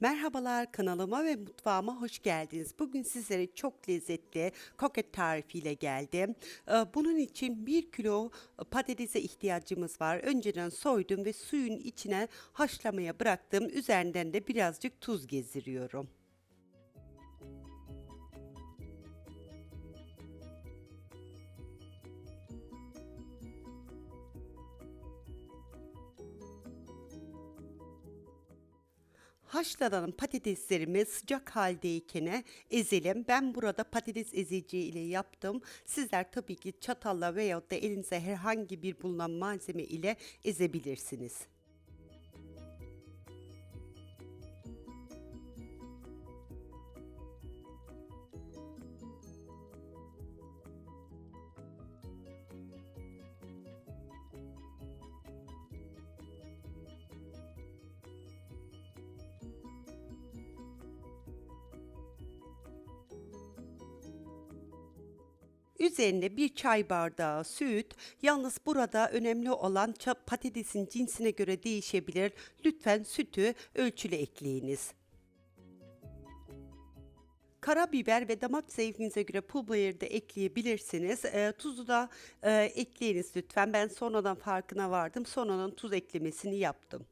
Merhabalar kanalıma ve mutfağıma hoş geldiniz. Bugün sizlere çok lezzetli koket tarifiyle geldim. Ee, Bunun için 1 kilo patatese ihtiyacımız var. Önceden soydum ve suyun içine haşlamaya bıraktım. Üzerinden de birazcık tuz gezdiriyorum. Haşlanan patateslerimi sıcak haldeyken ezelim. Ben burada patates ezici ile yaptım. Sizler tabii ki çatalla veyahut da elinize herhangi bir bulunan malzeme ile ezebilirsiniz. Üzerine bir çay bardağı süt. Yalnız burada önemli olan patatesin cinsine göre değişebilir. Lütfen sütü ölçülü ekleyiniz. Karabiber ve damak zevkinize göre pul biber de ekleyebilirsiniz. Eee, tuzu da eee, ekleyiniz lütfen. Ben sonradan farkına vardım. Sonradan tuz eklemesini yaptım.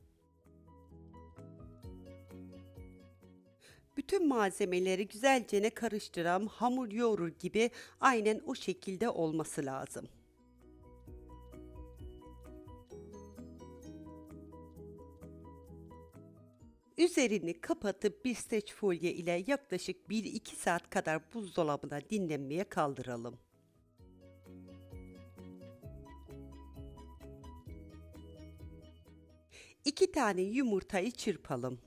Bütün malzemeleri güzelce karıştıram, hamur yoğurur gibi aynen o şekilde olması lazım. Üzerini kapatıp bir streç folye ile yaklaşık 1-2 saat kadar buzdolabına dinlenmeye kaldıralım. İki tane yumurtayı çırpalım.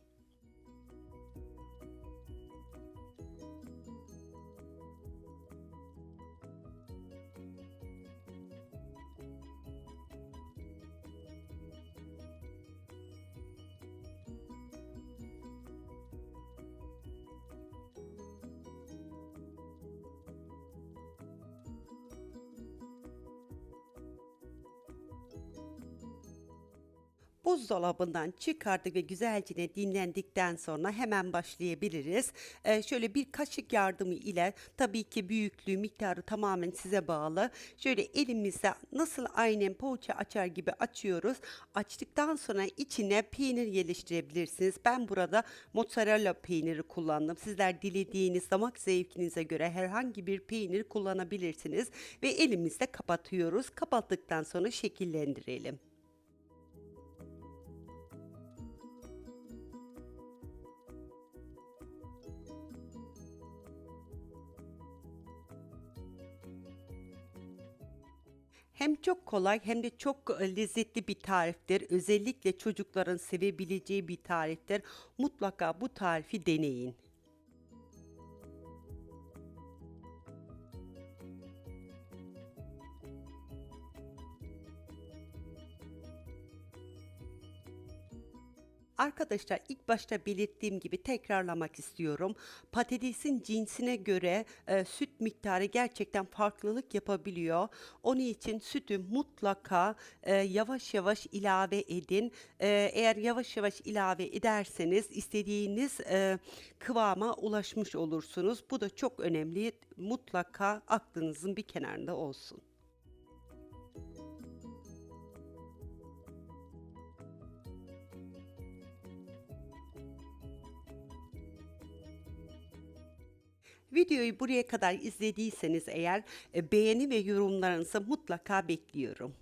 Buzdolabından çıkardık ve güzelce dinlendikten sonra hemen başlayabiliriz. Ee, şöyle bir kaşık yardımı ile tabii ki büyüklüğü miktarı tamamen size bağlı. Şöyle elimizde nasıl aynen poğaça açar gibi açıyoruz. Açtıktan sonra içine peynir yerleştirebilirsiniz. Ben burada mozzarella peyniri kullandım. Sizler dilediğiniz damak zevkinize göre herhangi bir peynir kullanabilirsiniz. Ve elimizde kapatıyoruz. Kapattıktan sonra şekillendirelim. Hem çok kolay hem de çok e, lezzetli bir tariftir. Özellikle çocukların sevebileceği bir tariftir. Mutlaka bu tarifi deneyin. Arkadaşlar ilk başta belirttiğim gibi tekrarlamak istiyorum. Patatesin cinsine göre e, süt miktarı gerçekten farklılık yapabiliyor. Onun için sütü mutlaka e, yavaş yavaş ilave edin. E, eğer yavaş yavaş ilave ederseniz istediğiniz e, kıvama ulaşmış olursunuz. Bu da çok önemli. Mutlaka aklınızın bir kenarında olsun. Videoyu buraya kadar izlediyseniz eğer e, beğeni ve yorumlarınızı mutlaka bekliyorum.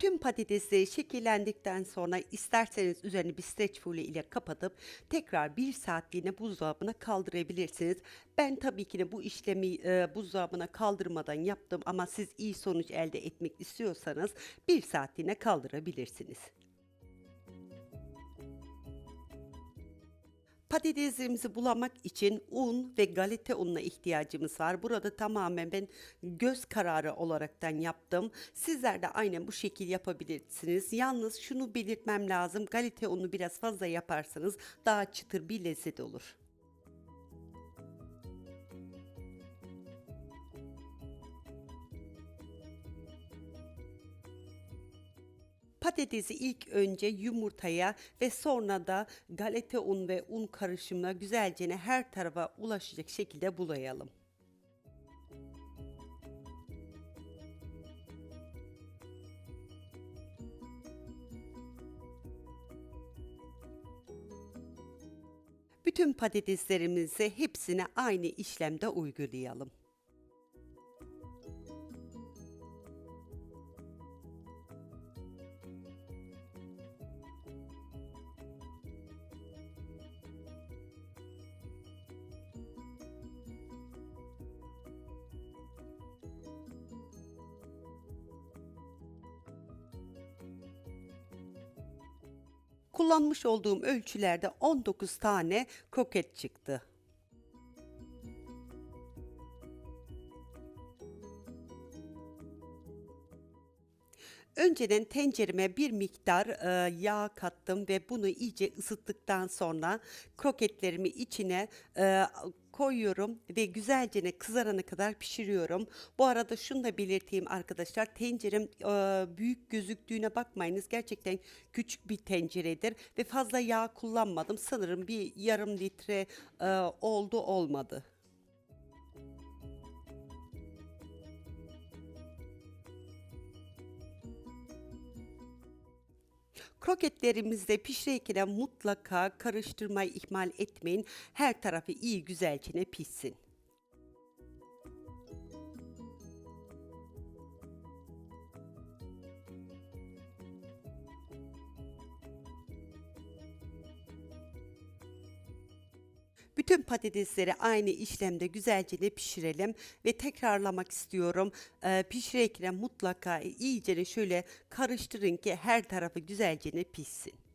Bütün patatesleri şekillendikten sonra isterseniz üzerini bir streç folyo ile kapatıp tekrar bir saatliğine buzdolabına kaldırabilirsiniz. Ben tabii ki de bu işlemi e, buzdolabına kaldırmadan yaptım ama siz iyi sonuç elde etmek istiyorsanız bir saatliğine kaldırabilirsiniz. Patateslerimizi bulamak için un ve galeta ununa ihtiyacımız var. Burada tamamen ben göz kararı olaraktan yaptım. Sizler de aynen bu şekil yapabilirsiniz. Yalnız şunu belirtmem lazım. Galeta unu biraz fazla yaparsanız daha çıtır bir lezzet olur. Patatesi ilk önce yumurtaya ve sonra da galeta un ve un karışımına güzelce her tarafa ulaşacak şekilde bulayalım. Bütün patateslerimizi hepsine aynı işlemde uygulayalım. Kullanmış olduğum ölçülerde 19 tane kroket çıktı. Önceden tencereme bir miktar e, yağ kattım ve bunu iyice ısıttıktan sonra kroketlerimi içine e, koyuyorum ve güzelce kızarana kadar pişiriyorum. Bu arada şunu da belirteyim arkadaşlar. Tencerem e, büyük gözüktüğüne bakmayınız. Gerçekten küçük bir tenceredir ve fazla yağ kullanmadım. Sanırım bir yarım litre e, oldu olmadı. Kroketlerimizde pişirirken mutlaka karıştırmayı ihmal etmeyin. Her tarafı iyi güzelce pişsin. Bütün patatesleri aynı işlemde güzelce pişirelim ve tekrarlamak istiyorum. Ee, pişirirken mutlaka iyice şöyle karıştırın ki her tarafı güzelce pişsin.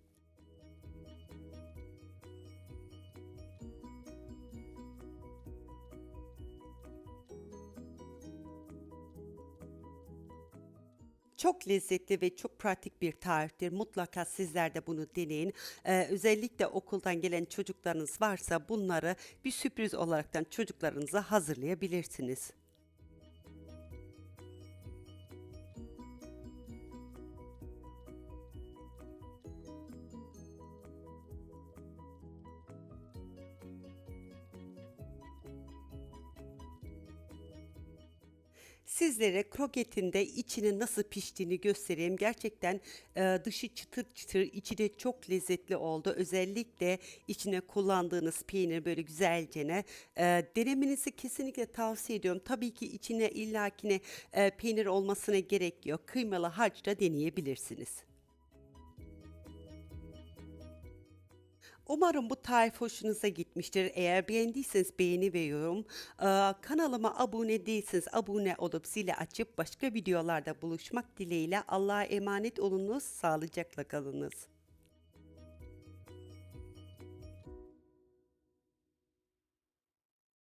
Çok lezzetli ve çok pratik bir tariftir. Mutlaka sizler de bunu deneyin. Ee, özellikle okuldan gelen çocuklarınız varsa bunları bir sürpriz olaraktan çocuklarınıza hazırlayabilirsiniz. Sizlere kroketin de içinin nasıl piştiğini göstereyim. Gerçekten e, dışı çıtır çıtır, içi de çok lezzetli oldu. Özellikle içine kullandığınız peynir böyle güzelce e, denemenizi kesinlikle tavsiye ediyorum. Tabii ki içine illakine e, peynir olmasına gerek yok. Kıymalı harç da deneyebilirsiniz. Umarım bu tarif hoşunuza gitmiştir. Eğer beğendiyseniz beğeni ve yorum. Ee, kanalıma abone değilseniz abone olup zili açıp başka videolarda buluşmak dileğiyle Allah'a emanet olunuz. Sağlıcakla kalınız.